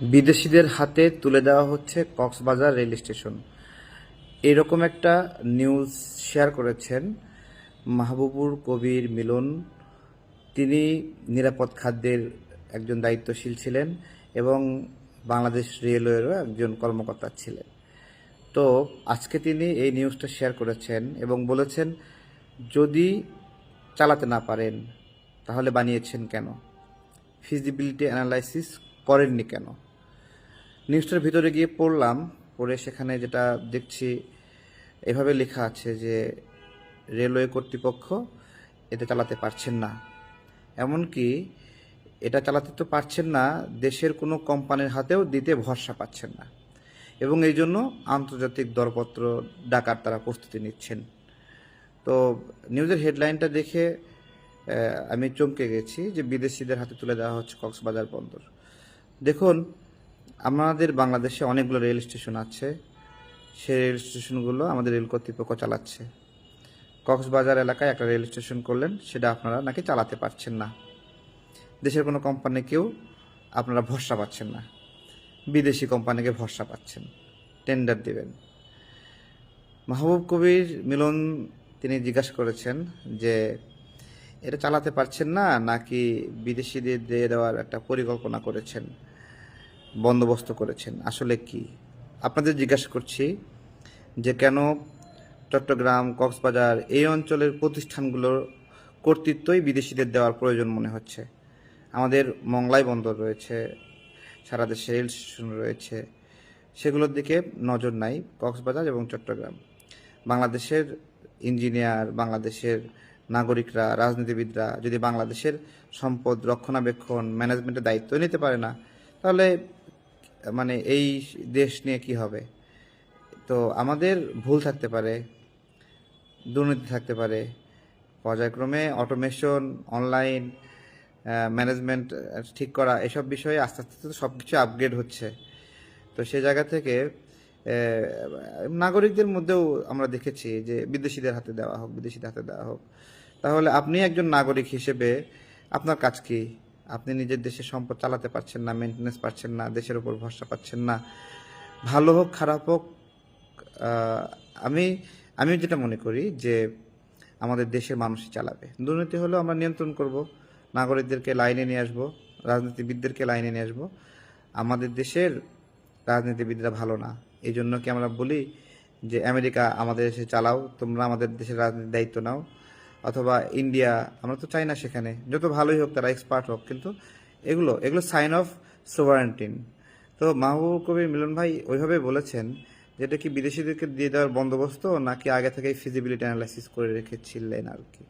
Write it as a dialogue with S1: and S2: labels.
S1: বিদেশিদের হাতে তুলে দেওয়া হচ্ছে কক্সবাজার রেল স্টেশন। এরকম একটা নিউজ শেয়ার করেছেন মাহবুবুর কবির মিলন। তিনি নিরাপদ খাদ্যের একজন দায়িত্বশীল ছিলেন এবং বাংলাদেশ রেলওয়েরও একজন কর্মকর্তা ছিলেন। তো আজকে তিনি এই নিউজটা শেয়ার করেছেন এবং বলেছেন, যদি চালাতে না পারেন, তাহলে বানিয়েছেন কেন? ফিজিবিলিটি অ্যানালাইসিস করেননি কেন? নিউজটার ভিতরে গিয়ে পড়লাম, পড়ে সেখানে যেটা দেখছি, এভাবে লেখা আছে যে রেলওয়ে কর্তৃপক্ষ এটা চালাতে পারছেন না। এমনকি এটা চালাতে তো পারছেন না, দেশের কোনো কোম্পানির হাতেও দিতে ভরসা পাচ্ছেন না। এবং এই জন্য আন্তর্জাতিক দরপত্র ডাকার তারা প্রস্তুতি নিচ্ছেন। তো নিউজের হেডলাইনটা দেখে আমি চমকে গেছি যে বিদেশিদের হাতে তুলে দেওয়া হচ্ছে কক্সবাজার বন্দর। দেখুন আমাদের বাংলাদেশে অনেকগুলো রেল স্টেশন আছে। সেই রেল স্টেশনগুলো আমাদের রেল কর্তৃপক্ষ চালাচ্ছে। কক্সবাজার এলাকায় একটা রেল স্টেশন করলেন, সেটা আপনারা নাকি চালাতে পারছেন না। দেশের কোনো কোম্পানিকেও আপনারা ভরসা পাচ্ছেন না। বিদেশি কোম্পানিকে ভরসা পাচ্ছেন টেন্ডার দিবেন। মাহবুব কবির মিলন তিনি জিজ্ঞাসা করেছেন যে, এটা চালাতে পারছেন না নাকি বিদেশিদের দিয়ে দেওয়ার একটা পরিকল্পনা করেছেন? বন্দোবস্ত করেছেন। আসলে কি? আপনাদের জিজ্ঞাসা করছি যে কেন চট্টগ্রাম, কক্সবাজার এই অঞ্চলের প্রতিষ্ঠানগুলোর কর্তৃত্বই বিদেশিদের দেওয়ার প্রয়োজন মনে হচ্ছে? আমাদের মংলাই বন্দর রয়েছে, সারা দেশে রেল স্টেশন রয়েছে, সেগুলোর দিকে নজর নাই কক্সবাজার এবং চট্টগ্রাম। বাংলাদেশের ইঞ্জিনিয়ার, বাংলাদেশের নাগরিকরা, রাজনীতিবিদরা যদি বাংলাদেশের সম্পদ রক্ষণাবেক্ষণ, ম্যানেজমেন্টের দায়িত্ব নিতে পারে না, তাহলে মানে এই দেশ নিয়ে কি হবে? তো আমাদের ভুল থাকতে পারে, দুর্নীতি থাকতে পারে। পর্যায়ক্রমে অটোমেশন অনলাইন ম্যানেজমেন্ট ঠিক করা, এসব বিষয়ে আস্তে আস্তে তো সব কিছু আপগ্রেড হচ্ছে। তো সে জায়গা থেকে নাগরিকদের মধ্যেও আমরা দেখেছি যে বিদেশিদের হাতে দেওয়া হোক, বিদেশিদের হাতে দেওয়া হোক। তাহলে আপনি একজন নাগরিক হিসেবে আপনার কাজ কি? আপনি নিজের দেশের সম্পদ চালাতে পারছেন না মেনটেন্যান্স পাচ্ছেন না, দেশের উপর ভরসা পাচ্ছেন না। ভালো হোক, খারাপ হোক আমি আমি যেটা মনে করি যে আমাদের দেশের মানুষই চালাবে। দুর্নীতি হলেও আমরা নিয়ন্ত্রণ করব, নাগরিকদেরকে লাইনে নিয়ে আসব, রাজনীতিবিদদেরকে লাইনে নিয়ে আসব। আমাদের দেশের রাজনীতিবিদরা ভালো না। এই জন্য কি আমরা বলি যে, আমেরিকা আমাদের দেশে চালাও, তোমরা আমাদের দেশের রাজনীতির দায়িত্ব নাও। অথবা ইন্ডিয়া আমরা তো চাই না সেখানে। যত ভালোই হোক তারা এক্সপার্ট হোক, কিন্তু এগুলো এগুলো সাইন অফ সোভারেন্টিন তো মাহবুব কবির মিলন ভাই ওইভাবে বলেছেন যেটা কি বিদেশিদেরকে দিয়ে দেওয়ার বন্দোবস্ত নাকি আগে থেকেই ফিজিবিলিটি অ্যানালাইসিস করে রেখেছিলেন আর কি।